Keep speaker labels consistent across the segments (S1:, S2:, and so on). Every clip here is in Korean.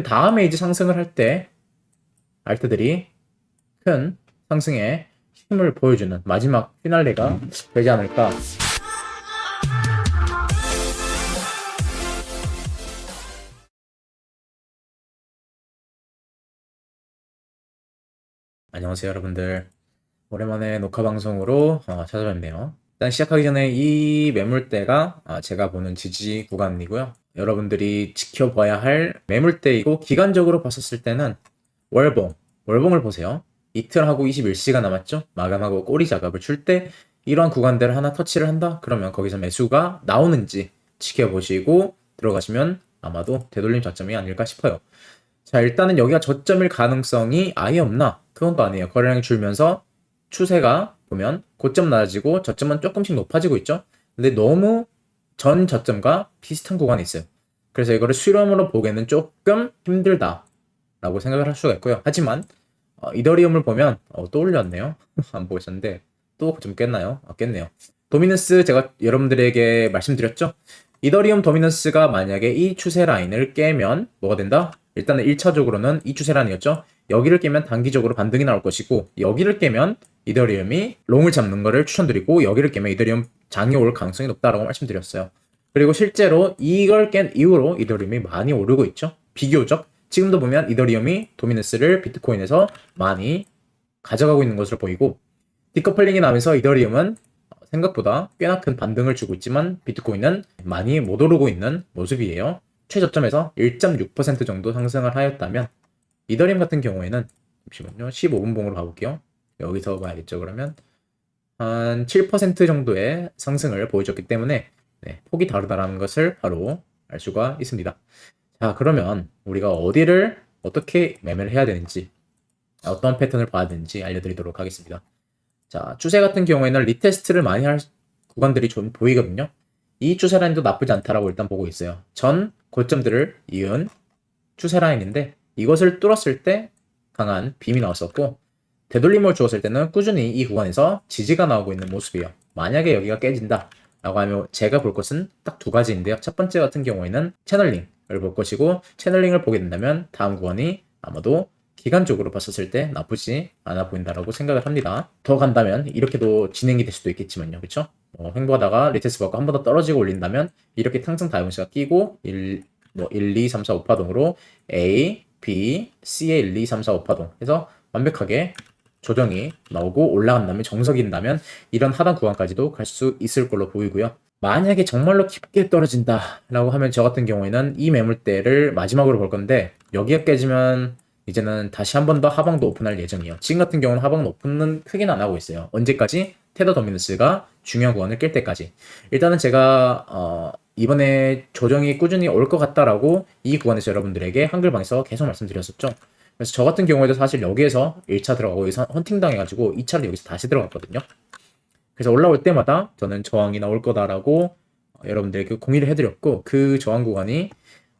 S1: 그 다음에 이제 상승을 할 때 알트들이 큰 상승에 힘을 보여주는 마지막 피날레가 되지 않을까. 안녕하세요, 여러분들. 오랜만에 녹화 방송으로 어, 찾아뵙네요. 일단 시작하기 전에 이 매물대가 아, 제가 보는 지지 구간이고요. 여러분들이 지켜봐야 할 매물대이고 기간적으로 봤었을 때는 월봉, 월봉을 보세요. 이틀하고 21시간 남았죠? 마감하고 꼬리 작업을 줄때 이러한 구간들을 하나 터치를 한다? 그러면 거기서 매수가 나오는지 지켜보시고 들어가시면 아마도 되돌림 저점이 아닐까 싶어요. 자, 일단은 여기가 저점일 가능성이 아예 없나? 그건 또 아니에요. 거래량이 줄면서 추세가 보면 고점 낮아지고 저점은 조금씩 높아지고 있죠. 근데 너무 전 저점과 비슷한 구간이 있어요. 그래서 이거를 수렴으로 보기에는 조금 힘들다라고 생각을 할 수가 있고요. 하지만 어, 이더리움을 보면 어, 또 올렸네요. 안 보고 있었는데 또 좀 깼나요? 아, 깼네요. 도미넌스 제가 여러분들에게 말씀드렸죠. 이더리움 도미넌스가 만약에 이 추세 라인을 깨면 뭐가 된다? 일단은 1차적으로는 이 추세 라인이었죠. 여기를 깨면 단기적으로 반등이 나올 것이고 여기를 깨면 이더리움이 롱을 잡는 거를 추천드리고 여기를 깨면 이더리움 장이 올 가능성이 높다라고 말씀드렸어요. 그리고 실제로 이걸 깬 이후로 이더리움이 많이 오르고 있죠. 비교적 지금도 보면 이더리움이 도미넌스를 비트코인에서 많이 가져가고 있는 것으로 보이고 디커플링이 나면서 이더리움은 생각보다 꽤나 큰 반등을 주고 있지만 비트코인은 많이 못 오르고 있는 모습이에요. 최저점에서 1.6% 정도 상승을 하였다면 이더리움 같은 경우에는 잠시만요. 15분 봉으로 가볼게요. 여기서 봐야겠죠. 그러면 한 7% 정도의 상승을 보여줬기 때문에 네, 폭이 다르다라는 것을 바로 알 수가 있습니다. 자, 그러면 우리가 어디를 어떻게 매매를 해야 되는지 어떤 패턴을 봐야 되는지 알려드리도록 하겠습니다. 자, 추세 같은 경우에는 리테스트를 많이 할 구간들이 좀 보이거든요. 이 추세 라인도 나쁘지 않다라고 일단 보고 있어요. 전 고점들을 이은 추세 라인인데 이것을 뚫었을 때 강한 빔이 나왔었고 되돌림을 주었을 때는 꾸준히 이 구간에서 지지가 나오고 있는 모습이에요. 만약에 여기가 깨진다 라고 하면 제가 볼 것은 딱 두 가지인데요. 첫 번째 같은 경우에는 채널링을 볼 것이고 채널링을 보게 된다면 다음 구간이 아마도 기간적으로 봤었을 때 나쁘지 않아 보인다라고 생각을 합니다. 더 간다면 이렇게도 진행이 될 수도 있겠지만요. 그쵸? 어, 횡보하다가 리테스트 받고 한 번 더 떨어지고 올린다면 이렇게 탕성 다이온스가 끼고 1, 뭐 1, 2, 3, 4, 5파동으로 A, B, C의 1, 2, 3, 4, 5파동 해서 완벽하게 조정이 나오고 올라간 다음에 정석인다면 이런 하단 구간까지도 갈 수 있을 걸로 보이고요. 만약에 정말로 깊게 떨어진다라고 하면 저 같은 경우에는 이 매물대를 마지막으로 볼 건데 여기가 깨지면 이제는 다시 한 번 더 하방도 오픈할 예정이에요. 지금 같은 경우는 하방 오픈은 크게는 안 하고 있어요. 언제까지? 테더 도미너스가 중요한 구간을 깰 때까지. 일단은 제가 어, 이번에 조정이 꾸준히 올 것 같다라고 이 구간에서 여러분들에게 한글방에서 계속 말씀드렸었죠. 그래서 저 같은 경우에도 사실 여기에서 1차 들어가고 여기서 헌팅 당해가지고 2차를 여기서 다시 들어갔거든요. 그래서 올라올 때마다 저는 저항이 나올 거다라고 여러분들에게 공유를 해드렸고 그 저항 구간이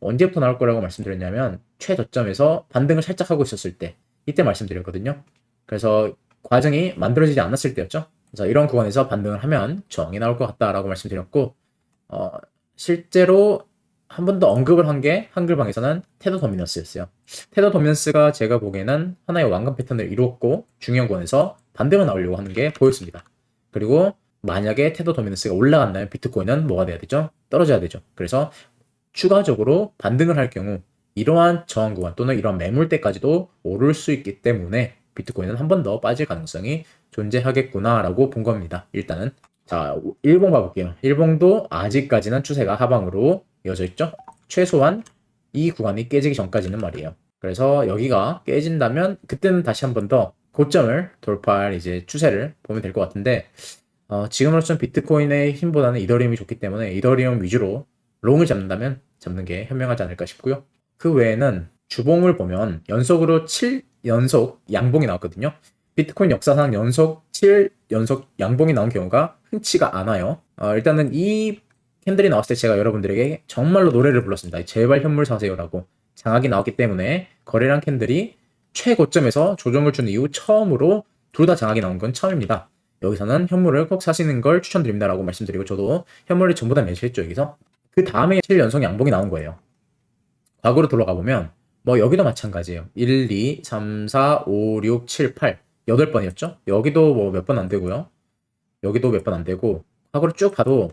S1: 언제부터 나올 거라고 말씀드렸냐면 최저점에서 반등을 살짝 하고 있었을 때 이때 말씀드렸거든요. 그래서 과정이 만들어지지 않았을 때였죠. 그래서 이런 구간에서 반등을 하면 저항이 나올 것 같다라고 말씀드렸고 어, 실제로 한 번 더 언급을 한 게 한글방에서는 테더 도미넌스였어요. 테더 도미넌스가 제가 보기에는 하나의 왕관 패턴을 이루었고 중요한 구간에서 반등을 나오려고 하는 게 보였습니다. 그리고 만약에 테더 도미넌스가 올라간다면 비트코인은 뭐가 돼야 되죠? 떨어져야 되죠. 그래서 추가적으로 반등을 할 경우 이러한 저항 구간 또는 이러한 매물대까지도 오를 수 있기 때문에 비트코인은 한 번 더 빠질 가능성이 존재하겠구나라고 본 겁니다. 일단은 자 일봉 봐볼게요. 일봉도 아직까지는 추세가 하방으로 이어져 있죠. 최소한 이 구간이 깨지기 전까지는 말이에요. 그래서 여기가 깨진다면 그때는 다시 한 번 더 고점을 돌파할 이제 추세를 보면 될 것 같은데 어, 지금으로서는 비트코인의 힘보다는 이더리움이 좋기 때문에 이더리움 위주로 롱을 잡는다면 잡는 게 현명하지 않을까 싶고요. 그 외에는 주봉을 보면 연속으로 7연속 양봉이 나왔거든요. 비트코인 역사상 연속 7연속 양봉이 나온 경우가 흔치가 않아요. 어, 일단은 이 캔들이 나왔을 때 제가 여러분들에게 정말로 노래를 불렀습니다. 제발 현물 사세요라고 장악이 나왔기 때문에 거래량 캔들이 최고점에서 조정을 준 이후 처음으로 둘 다 장악이 나온 건 처음입니다. 여기서는 현물을 꼭 사시는 걸 추천드립니다라고 말씀드리고 저도 현물을 전부 다 매수했죠 여기서 그 다음에 7연속 양봉이 나온 거예요. 과거로 돌아가 보면 뭐 여기도 마찬가지예요. 1, 2, 3, 4, 5, 6, 7, 8. 8번이었죠? 여기도 뭐 몇 번 안 되고요. 여기도 몇 번 안 되고 하고를 쭉 봐도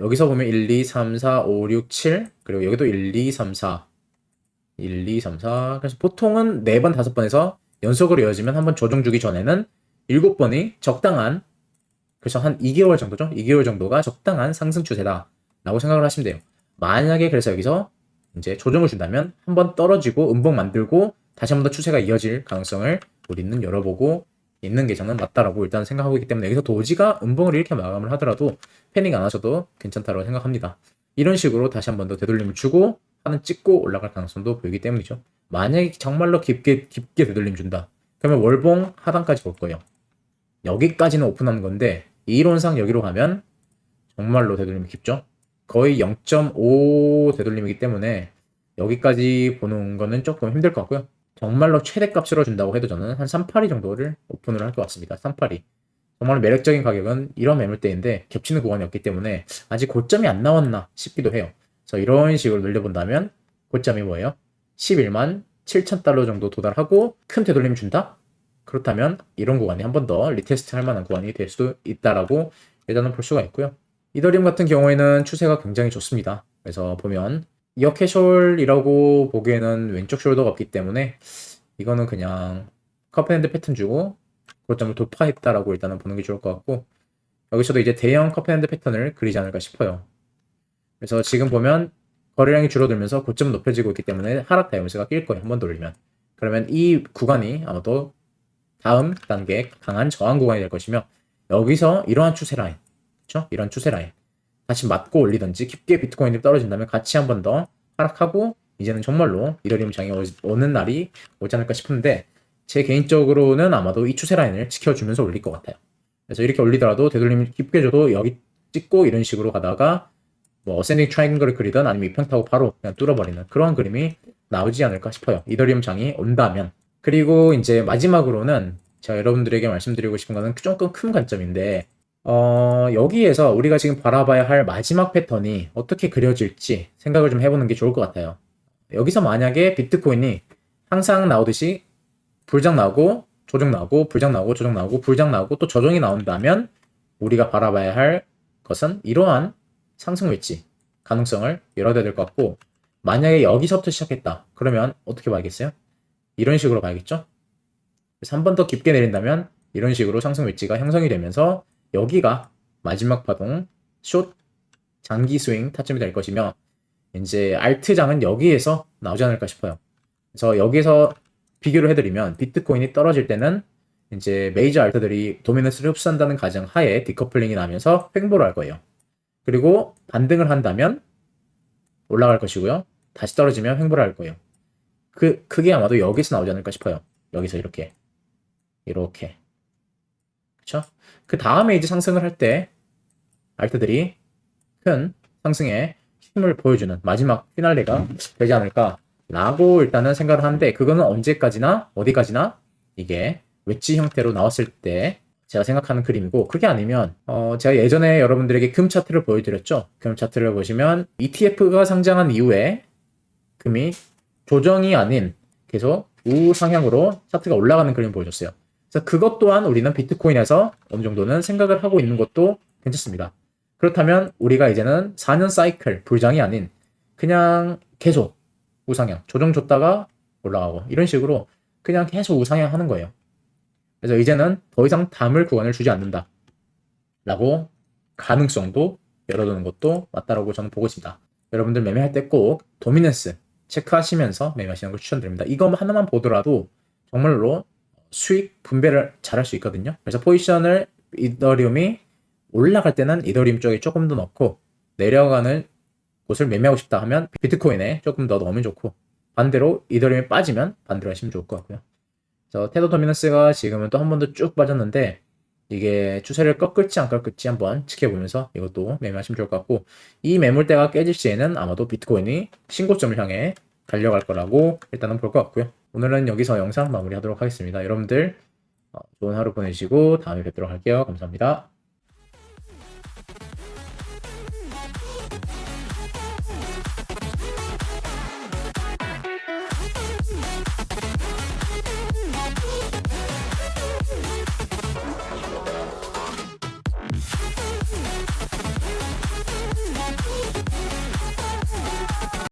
S1: 여기서 보면 1, 2, 3, 4, 5, 6, 7 그리고 여기도 1, 2, 3, 4 1, 2, 3, 4 그래서 보통은 4번, 5번에서 연속으로 이어지면 한번 조정 주기 전에는 7번이 적당한 그래서 한 2개월 정도죠? 2개월 정도가 적당한 상승 추세다 라고 생각을 하시면 돼요. 만약에 그래서 여기서 이제 조정을 준다면 한 번 떨어지고 음봉 만들고 다시 한 번 더 추세가 이어질 가능성을 우리는 열어보고 있는 게 저는 맞다라고 일단 생각하고 있기 때문에 여기서 도지가 음봉을 이렇게 마감을 하더라도 패닉 안 하셔도 괜찮다고 생각합니다. 이런 식으로 다시 한 번 더 되돌림을 주고 하는 찍고 올라갈 가능성도 보이기 때문이죠. 만약에 정말로 깊게 깊게 되돌림 준다. 그러면 월봉 하단까지 볼 거예요. 여기까지는 오픈한 건데 이론상 여기로 가면 정말로 되돌림이 깊죠. 거의 0.5 되돌림이기 때문에 여기까지 보는 거는 조금 힘들 것 같고요. 정말로 최대값으로 준다고 해도 저는 한 382 정도를 오픈을 할 것 같습니다. 382. 정말 매력적인 가격은 이런 매물대인데 겹치는 구간이 없기 때문에 아직 고점이 안 나왔나 싶기도 해요. 그래서 이런 식으로 늘려본다면 고점이 뭐예요? 11만 7천 달러 정도 도달하고 큰 되돌림이 준다? 그렇다면 이런 구간이 한 번 더 리테스트 할 만한 구간이 될 수도 있다라고 일단은 볼 수가 있고요. 이더리움 같은 경우에는 추세가 굉장히 좋습니다. 그래서 보면 이어캐숄이라고 보기에는 왼쪽 숄더가 없기 때문에 이거는 그냥 커프핸드 패턴 주고 고점을 돌파했다라고 일단은 보는 게 좋을 것 같고 여기서도 이제 대형 커프핸드 패턴을 그리지 않을까 싶어요. 그래서 지금 보면 거래량이 줄어들면서 고점 높여지고 있기 때문에 하락 다이어스가 낄 거예요. 한 번 돌리면. 그러면 이 구간이 아마도 다음 단계 강한 저항 구간이 될 것이며 여기서 이러한 추세 라인, 그렇죠? 이런 추세 라인 다시 맞고 올리든지 깊게 비트코인이 떨어진다면 같이 한 번 더 하락하고 이제는 정말로 이더리움 장이 오- 오는 날이 오지 않을까 싶은데 제 개인적으로는 아마도 이 추세 라인을 지켜주면서 올릴 것 같아요. 그래서 이렇게 올리더라도 되돌림이 깊게 줘도 여기 찍고 이런 식으로 가다가 뭐 어센딩 트라이앵글을 그리든 아니면 이평 타고 바로 그냥 뚫어버리는 그런 그림이 나오지 않을까 싶어요. 이더리움 장이 온다면. 그리고 이제 마지막으로는 제가 여러분들에게 말씀드리고 싶은 거는 조금 큰 관점인데 어, 여기에서 우리가 지금 바라봐야 할 마지막 패턴이 어떻게 그려질지 생각을 좀 해보는 게 좋을 것 같아요. 여기서 만약에 비트코인이 항상 나오듯이 불장 나오고 조정 나오고 불장 나오고 조정 나오고 불장 나오고 또 조정이 나온다면 우리가 바라봐야 할 것은 이러한 상승 외치 가능성을 열어둬야 될 것 같고 만약에 여기서부터 시작했다 그러면 어떻게 봐야겠어요? 이런 식으로 봐야겠죠? 그래서 한 번 더 깊게 내린다면 이런 식으로 상승 외치가 형성이 되면서 여기가 마지막 파동 숏 장기 스윙 타점이 될 것이며 이제 알트장은 여기에서 나오지 않을까 싶어요. 그래서 여기서 비교를 해드리면 비트코인이 떨어질 때는 이제 메이저 알트들이 도미넌스를 흡수한다는 가정 하에 디커플링이 나면서 횡보를 할 거예요. 그리고 반등을 한다면 올라갈 것이고요. 다시 떨어지면 횡보를 할 거예요. 그 그게 아마도 여기서 나오지 않을까 싶어요. 여기서 이렇게 이렇게 그렇죠? 그 다음에 이제 상승을 할 때 알트들이 큰 상승에 힘을 보여주는 마지막 피날레가 되지 않을까라고 일단은 생각을 하는데 그거는 언제까지나 어디까지나 이게 웨지 형태로 나왔을 때 제가 생각하는 그림이고 그게 아니면 어 제가 예전에 여러분들에게 금 차트를 보여드렸죠. 금 차트를 보시면 ETF가 상장한 이후에 금이 조정이 아닌 계속 우상향으로 차트가 올라가는 그림을 보여줬어요. 그래서 그것 또한 우리는 비트코인에서 어느 정도는 생각을 하고 있는 것도 괜찮습니다. 그렇다면 우리가 이제는 4년 사이클 불장이 아닌 그냥 계속 우상향 조정 줬다가 올라가고 이런 식으로 그냥 계속 우상향 하는 거예요. 그래서 이제는 더 이상 담을 구간을 주지 않는다. 라고 가능성도 열어두는 것도 맞다라고 저는 보고 있습니다. 여러분들 매매할 때 꼭 도미넌스 체크하시면서 매매하시는 걸 추천드립니다. 이거 하나만 보더라도 정말로 수익 분배를 잘할 수 있거든요. 그래서 포지션을 이더리움이 올라갈 때는 이더리움 쪽에 조금 더 넣고 내려가는 곳을 매매하고 싶다 하면 비트코인에 조금 더 넣으면 좋고 반대로 이더리움이 빠지면 반대로 하시면 좋을 것 같고요. 그래서 테더 도미넌스가 지금은 또 한 번 더 쭉 빠졌는데 이게 추세를 꺾을지 안 꺾을지 한번 지켜보면서 이것도 매매하시면 좋을 것 같고 이 매물대가 깨질 시에는 아마도 비트코인이 신고점을 향해 달려갈 거라고 일단은 볼 것 같고요. 오늘은 여기서 영상 마무리하도록 하겠습니다. 여러분들 어, 좋은 하루 보내시고 다음에 뵙도록 할게요. 감사합니다.